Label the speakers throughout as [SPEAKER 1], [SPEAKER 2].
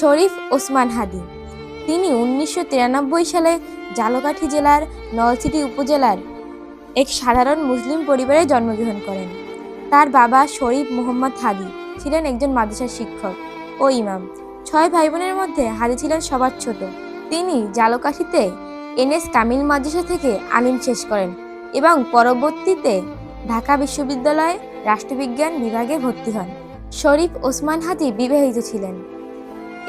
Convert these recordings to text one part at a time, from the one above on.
[SPEAKER 1] শরীফ ওসমান হাদি। তিনি উনিশশো তিরানব্বই সালে জালকাঠি জেলার নলছিটি উপজেলার এক সাধারণ মুসলিম পরিবারে জন্মগ্রহণ করেন। তার বাবা শরীফ মোহাম্মদ হাদি ছিলেন একজন মাদ্রাসার শিক্ষক ও ইমাম। ছয় ভাই বোনের মধ্যে হাদি ছিলেন সবার ছোট। তিনি জালকাঠিতে এনএস কামিল মাদ্রাসা থেকে আলিম শেষ করেন এবং পরবর্তীতে ঢাকা বিশ্ববিদ্যালয়ে রাষ্ট্রবিজ্ঞান বিভাগে ভর্তি হন। শরীফ ওসমান হাদি বিবাহিত ছিলেন।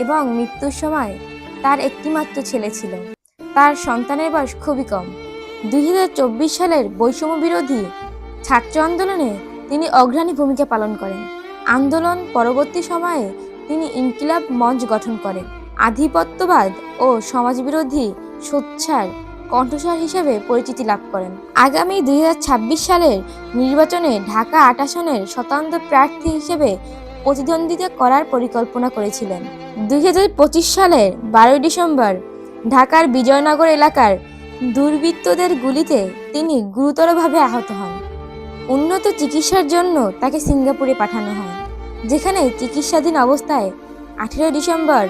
[SPEAKER 1] এবং মৃত্যুর সময় তার একটিমাত্র ছেলে ছিল। তার সন্তানের বয়স খুবই কম। দুই হাজার চব্বিশ সালের বৈষম্য বিরোধী ছাত্র আন্দোলনে তিনি অগ্রণী ভূমিকা পালন করেন। আন্দোলন পরবর্তী সময়ে তিনি ইনকিলাব মঞ্চ গঠন করেন। আধিপত্যবাদ ও সমাজবিরোধী সোচ্চার কণ্ঠস্বর হিসেবে পরিচিতি লাভ করেন। আগামী দুই হাজার ছাব্বিশ সালের নির্বাচনে ঢাকা আট আসনের স্বতন্ত্র প্রার্থী হিসেবে প্রতিদ্বন্দ্বিতা করার পরিকল্পনা করেছিলেন। দু হাজার পঁচিশ সালের বারোই ডিসেম্বর ঢাকার বিজয়নগর এলাকার দুর্বৃত্তদের গুলিতে তিনি গুরুতরভাবে আহত হন। উন্নত চিকিৎসার জন্য তাকে সিঙ্গাপুরে পাঠানো হয়, যেখানে চিকিৎসাধীন অবস্থায় আঠেরো ডিসেম্বর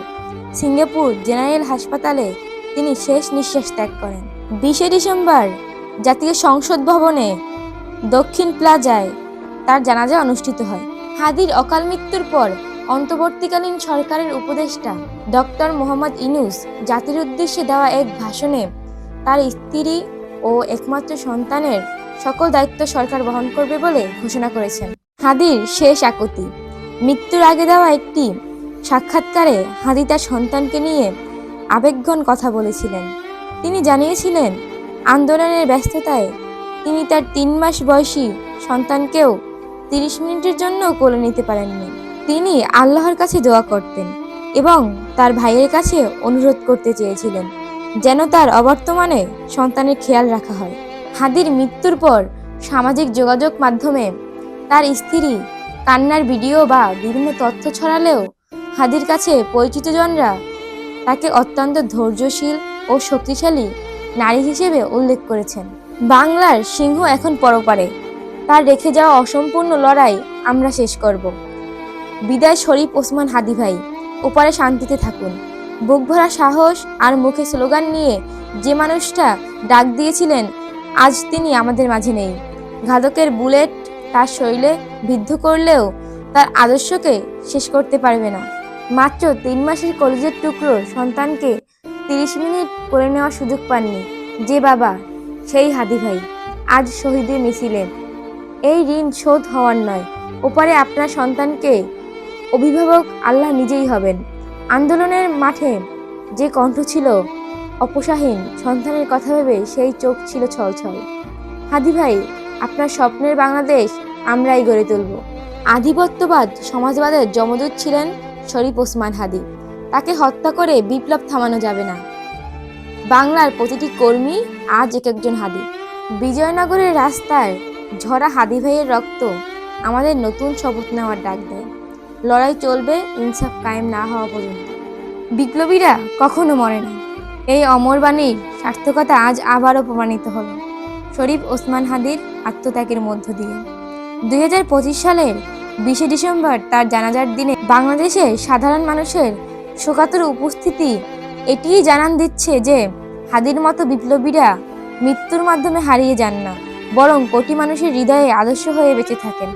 [SPEAKER 1] সিঙ্গাপুর জেনারেল হাসপাতালে তিনি শেষ নিঃশ্বাস ত্যাগ করেন। বিশে ডিসেম্বর জাতীয় সংসদ ভবনে দক্ষিণ প্লাজায় তার জানাজা অনুষ্ঠিত হয়। হাদির অকাল মৃত্যুর পর অন্তর্বর্তীকালীন সরকারের উপদেষ্টা ডক্টর মোহাম্মদ ইনুস জাতির উদ্দেশ্যে দেওয়া এক ভাষণে তার স্ত্রী ও একমাত্র সন্তানের সকল দায়িত্ব সরকার বহন করবে বলে ঘোষণা করেছেন। হাদির শেষ আকুতি। মৃত্যুর আগে দেওয়া একটি সাক্ষাৎকারে হাদি তার সন্তানকে নিয়ে আবেগঘন কথা বলেছিলেন। তিনি জানিয়েছিলেন, আন্দোলনের ব্যস্ততায় তিনি তার তিন মাস বয়সী সন্তানকেও তিরিশ মিনিটের জন্য কোলে নিতে পারেননি। তিনি আল্লাহর কাছে দোয়া করতেন এবং তার ভাইয়ের কাছে অনুরোধ করতে চেয়েছিলেন যেন তার অবর্তমানে সন্তানের খেয়াল রাখা হয়। হাদির মৃত্যুর পর সামাজিক যোগাযোগ মাধ্যমে তার স্ত্রী কান্নার ভিডিও বা বিভিন্ন তথ্য ছড়ালেও হাদির কাছে পরিচিতজনরা তাকে অত্যন্ত ধৈর্যশীল ও শক্তিশালী নারী হিসেবে উল্লেখ করেছেন। বাংলার সিংহ এখন পরপারে। তার রেখে যাওয়া অসম্পূর্ণ লড়াই আমরা শেষ করব। বিদায় শরীফ ওসমান হাদি ভাই, ওপারে শান্তিতে থাকুন। বুক ভরা সাহস আর মুখে স্লোগান নিয়ে যে মানুষটা ডাক দিয়েছিলেন, আজ তিনি আমাদের মাঝে নেই। ঘাতকের বুলেট তার শরীরে বিদ্ধ করলেও তার আদর্শকে শেষ করতে পারবে না। মাত্র তিন মাসের কলেজের টুকরো সন্তানকে তিরিশ মিনিট করে নেওয়ার সুযোগ পাননি। যে বাবা, সেই হাদি ভাই, আজ শহীদে মিছিলে এই ঋণ শোধ হওয়ার নয়। ওপারে আপনার সন্তানকে অভিভাবক আল্লাহ নিজেই হবেন। আন্দোলনের মাঠে যে কণ্ঠ ছিল অপসাহীন, সন্তানের কথা ভেবে সেই চোখ ছিল ছলছল হাদি ভাই, আপনার স্বপ্নের বাংলাদেশ আমরাই গড়ে তুলব। আধিপত্যবাদ, সমাজবাদের জমদূত ছিলেন শরীফ ওসমান হাদি। তাকে হত্যা করে বিপ্লব থামানো যাবে না। বাংলার প্রতিটি কর্মী আজ এক একজন হাদি। বিজয়নগরের রাস্তায় ঝরা হাদি ভাইয়ের রক্ত আমাদের নতুন শপথ নেওয়ার ডাক দেয়। লড়াই চলবে, ইনসাফ কায়েম না হওয়া পর্যন্ত। বিপ্লবীরা কখনো মরে না। এই অমর বাণীর সার্থকতা আজ আবারও প্রমাণিত হলো। শরীফ ওসমান হাদির আত্মত্যাগের মধ্য দিয়ে। দুই হাজার পঁচিশ সালের বিশে ডিসেম্বর তার জানাজার দিনে বাংলাদেশে সাধারণ মানুষের শোকাতুর উপস্থিতি এটিই জানান দিচ্ছে যে হাদির মতো বিপ্লবীরা মৃত্যুর মাধ্যমে হারিয়ে যান না। বরং কোটি মানুষের হৃদয়ে আদর্শ হয়ে বেঁচে থাকেন।